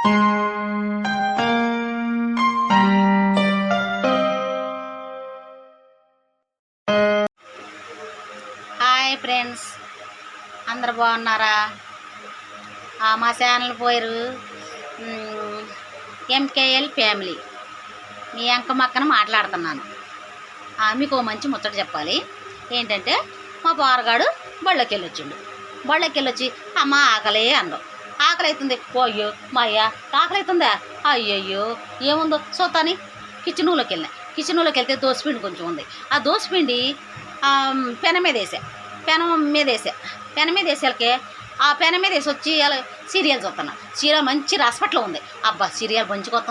Hi friends. అందరు బాగున్నారా? మా ఛానల్ పోయారు ఎంకేఎల్ ఫ్యామిలీ. మీ అంక మక్కన మాట్లాడుతున్నాను. మీకు మంచి ముచ్చట చెప్పాలి. ఏంటంటే మా పారగాడు బళ్ళకి వెళ్ళొచ్చిండు బళ్ళకి వెళ్ళొచ్చి అమ్మ ఆకలే అన్నాడు ఆకలి అవుతుంది ఓ అయ్యో మా అయ్య ఆకలి అవుతుందా అయ్యయ్యో ఏముందో? సోతాని కిచెన్లోకి వెళ్ళినా. కిచెన్లోకి వెళ్తే దోసపిండి కొంచెం ఉంది. ఆ దోసపిండి ఆ, పెనం మీద వేసా. పెనం మీద వేసా. పెనం మీద వేసేలకే ఆ పెనం మీద వేసి వచ్చి ఇలా సీరియల్ చూస్తున్నా. సీరియల్ మంచి రాస్పట్లో ఉంది. అబ్బా సీరియల్ మంచిగా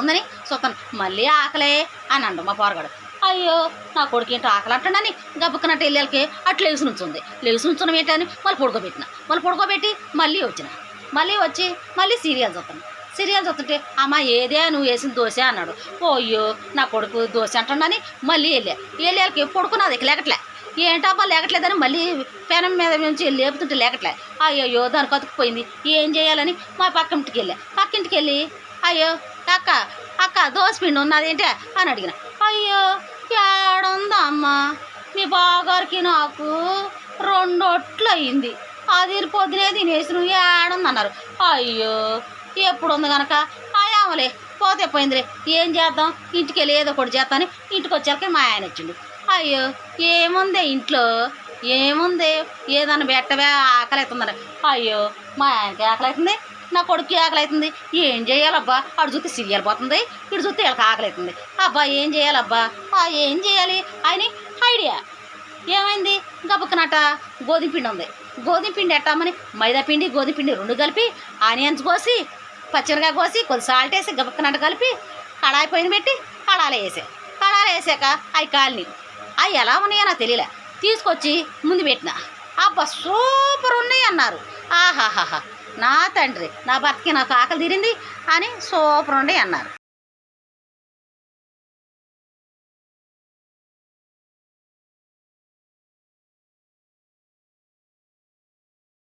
చూస్తాను మళ్ళీ ఆకలే అని అండు మా పోరగాడు. అయ్యో నా కొడుకు ఏంటో ఆకలి అంటాడని గబ్బుకున్నట్టు వెళ్ళాలకి అట్లా లేచి నుంచుంది. లేచి నుంచున్న ఏంటని మళ్ళీ పొడుకోబెట్టిన. మళ్ళీ పడుకోబెట్టి మళ్ళీ వచ్చిన. మళ్ళీ వచ్చి మళ్ళీ సీరియల్ చూస్తాను. సీరియల్ చూస్తుంటే అమ్మ ఏదే నువ్వు వేసిన దోశ అన్నాడు. ఓ అయ్యో నా కొడుకు దోశ అంటున్నాని మళ్ళీ వెళ్ళా. వెళ్ళాలకి పడుకున్నది ఇక లేకట్లే. ఏంటబ్బా లేకట్లేదని మళ్ళీ పెనం మీద నుంచి లేపుతుంటే లేకట్లే. అయ్యయ్యో దానికి అతుకుపోయింది ఏం చేయాలని మా పక్కింటికి వెళ్ళా. పక్కింటికి వెళ్ళి అయ్యో అక్క అక్క దోశ పిండి ఉన్నదేంటి అని అడిగిన. అయ్యో ఏడుందమ్మా. మీ బాగారికి నాకు రెండొట్లు అయింది. అది పొద్దునే తినేసి ఏడుందన్నారు అయ్యో ఎప్పుడు ఉంది కనుక అయామలే పోతే పోయిందిరే ఏం చేద్దాం? ఇంటికి వెళ్ళి ఏదో ఒకటి చేస్తాను ఇంటికి వచ్చాక మా ఆయన వచ్చిండు. అయ్యో ఏముంది ఇంట్లో? ఏముంది? ఏదన్నా పెట్టవే ఆకలి అవుతుందన్న అయ్యో మా ఆయనకి ఆకలి అవుతుంది నా కొడుకు ఆకలి అవుతుంది. ఏం చేయాలబ్బా? అటు చూస్తే సీరియల్ పోతుంది ఇటు చూస్తే వీళ్ళకి ఆకలి అవుతుంది. అబ్బా ఏం చేయాలబ్బా? ఆ ఏం చేయాలి? అని ఐడియా. ఏమైంది? గబుక్కనట గోధుమ పిండి ఉంది. గోధుమ పిండి ఎట్టామని మైదా పిండి గోధుమ పిండి రెండు కలిపి ఆనియన్స్ కోసి పచ్చిమిరకాయ కోసి కొద్ది సాల్ట్ వేసి గబుక్కనట్ట కలిపి కడాయి పైన పెట్టి కడాలు వేసే. కడాలు వేసాక అవి కాలిని అవి ఎలా ఉన్నాయో నాకు తెలియలే. తీసుకొచ్చి ముందు పెట్టిన. అబ్బా సూపర్ ఉన్నాయి అన్నారు. ఆహాహాహా. నా తండ్రి నా భర్తకి నాకు ఆకలి తీరింది అని సూపర్ ఉండే అన్నారు.